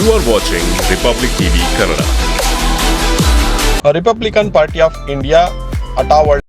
You are watching Republic TV Kannada. Republican party of India Athawale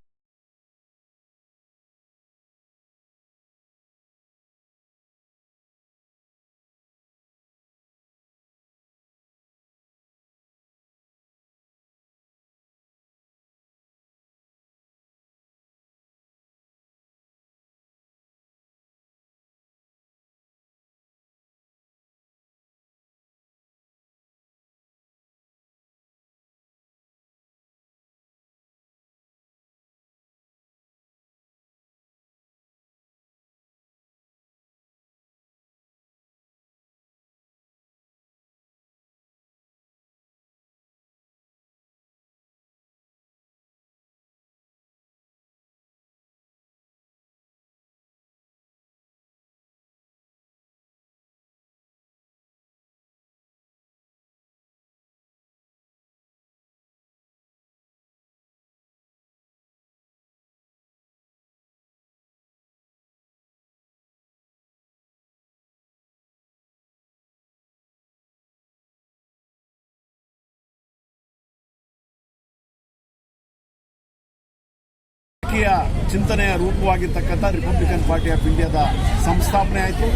ರಾಜಕೀಯ ಚಿಂತನೆಯ ರೂಪವಾಗಿರ್ತಕ್ಕಂಥ Republican party of ಇಂಡಿಯಾದ ಸಂಸ್ಥಾಪನೆ ಆಯಿತು.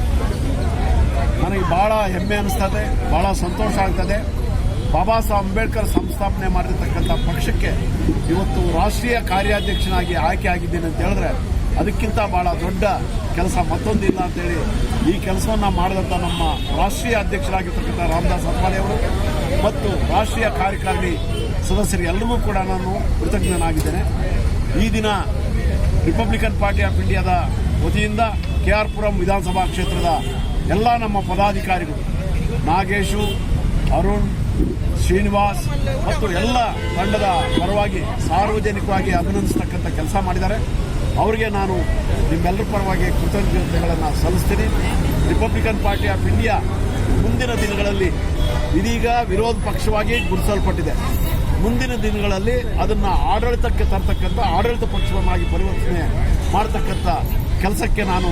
ನನಗೆ ಬಹಳ ಹೆಮ್ಮೆ ಅನಿಸ್ತದೆ, ಬಹಳ ಸಂತೋಷ ಆಗ್ತದೆ. ಬಾಬಾ ಸಾಹೇಬ್ ಅಂಬೇಡ್ಕರ್ ಸಂಸ್ಥಾಪನೆ ಮಾಡಿರ್ತಕ್ಕಂಥ ಪಕ್ಷಕ್ಕೆ ಇವತ್ತು ರಾಷ್ಟ್ರೀಯ ಕಾರ್ಯಾಧ್ಯಕ್ಷನಾಗಿ ಆಯ್ಕೆ ಆಗಿದ್ದೀನಿ ಅಂತ ಹೇಳಿದ್ರೆ ಅದಕ್ಕಿಂತ ಬಹಳ ದೊಡ್ಡ ಕೆಲಸ ಮತ್ತೊಂದಿಲ್ಲ ಅಂತೇಳಿ ಈ ಕೆಲಸವನ್ನು ಮಾಡಿದಂಥ ನಮ್ಮ ರಾಷ್ಟ್ರೀಯ ಅಧ್ಯಕ್ಷರಾಗಿರ್ತಕ್ಕಂಥ ರಾಮದಾಸ್ ಅತ್ವಾಲೆ ಮತ್ತು ರಾಷ್ಟ್ರೀಯ ಕಾರ್ಯಕಾರಿಣಿ ಸದಸ್ಯರಿಗೆ ಎಲ್ಲರಿಗೂ ಕೂಡ ನಾನು ಕೃತಜ್ಞನಾಗಿದ್ದೇನೆ. ಈ ದಿನ ರಿಪಬ್ಲಿಕನ್ ಪಾರ್ಟಿ ಆಫ್ ಇಂಡಿಯಾದ ವತಿಯಿಂದ ಕೆ ಆರ್ ಪುರಂ ವಿಧಾನಸಭಾ ಕ್ಷೇತ್ರದ ಎಲ್ಲ ನಮ್ಮ ಪದಾಧಿಕಾರಿಗಳು, ನಾಗೇಶು, ಅರುಣ್, ಶ್ರೀನಿವಾಸ್ ಮತ್ತು ಎಲ್ಲ ತಂಡದ ಪರವಾಗಿ ಸಾರ್ವಜನಿಕವಾಗಿ ಅಭಿನಂದಿಸತಕ್ಕಂಥ ಕೆಲಸ ಮಾಡಿದ್ದಾರೆ. ಅವರಿಗೆ ನಾನು ನಿಮ್ಮೆಲ್ಲರ ಪರವಾಗಿ ಕೃತಜ್ಞತೆಗಳನ್ನು ಸಲ್ಲಿಸ್ತೀನಿ. ರಿಪಬ್ಲಿಕನ್ ಪಾರ್ಟಿ ಆಫ್ ಇಂಡಿಯಾ ಮುಂದಿನ ದಿನಗಳಲ್ಲಿ ಇದೀಗ ವಿರೋಧ ಪಕ್ಷವಾಗಿ ಗುರುತಿಸಲ್ಪಟ್ಟಿದೆ. ಮುಂದಿನ ದಿನಗಳಲ್ಲಿ ಅದನ್ನ ಆಡಳಿತಕ್ಕೆ ತರ್ತಕ್ಕಂಥ ಆಡಳಿತ ಪಕ್ಷವನ್ನಾಗಿ ಪರಿವರ್ತನೆ ಮಾಡತಕ್ಕಂಥ ಕೆಲಸಕ್ಕೆ ನಾನು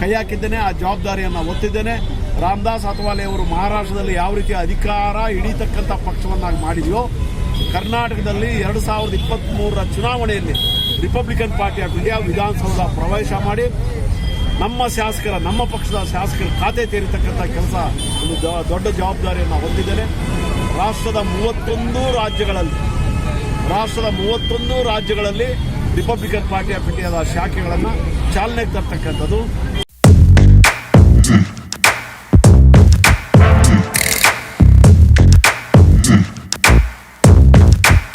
ಕೈ ಹಾಕಿದ್ದೇನೆ, ಆ ಜವಾಬ್ದಾರಿಯನ್ನು ಒತ್ತಿದ್ದೇನೆ. ರಾಮದಾಸ್ ಅಥವಾಲೆ ಅವರು ಮಹಾರಾಷ್ಟ್ರದಲ್ಲಿ ಯಾವ ರೀತಿ ಅಧಿಕಾರ ಹಿಡಿತಕ್ಕಂಥ ಪಕ್ಷವನ್ನಾಗಿ ಮಾಡಿದೆಯೋ, ಕರ್ನಾಟಕದಲ್ಲಿ ಎರಡು ಸಾವಿರದ ಇಪ್ಪತ್ತ್ ಮೂರರ ಚುನಾವಣೆಯಲ್ಲಿ Republican party of India Vidhana Soudha ಪ್ರವೇಶ ಮಾಡಿ, ನಮ್ಮ ಶಾಸಕರ, ನಮ್ಮ ಪಕ್ಷದ ಶಾಸಕರ ಖಾತೆ ತೆರೀತಕ್ಕಂಥ ಕೆಲಸ ಒಂದು ದೊಡ್ಡ ಜವಾಬ್ದಾರಿಯನ್ನು ಹೊಂದಿದ್ದೇನೆ. ರಾಷ್ಟ್ರದ ಮೂವತ್ತೊಂದು ರಾಜ್ಯಗಳಲ್ಲಿ ರಾಷ್ಟ್ರದ ಮೂವತ್ತೊಂದು ರಾಜ್ಯಗಳಲ್ಲಿ ರಿಪಬ್ಲಿಕನ್ ಪಾರ್ಟಿ ಆಫ್ ಇಂಡಿಯಾದ ಶಾಖೆಗಳನ್ನು ಚಾಲನೆಗೆ ತರ್ತಕ್ಕಂಥದ್ದು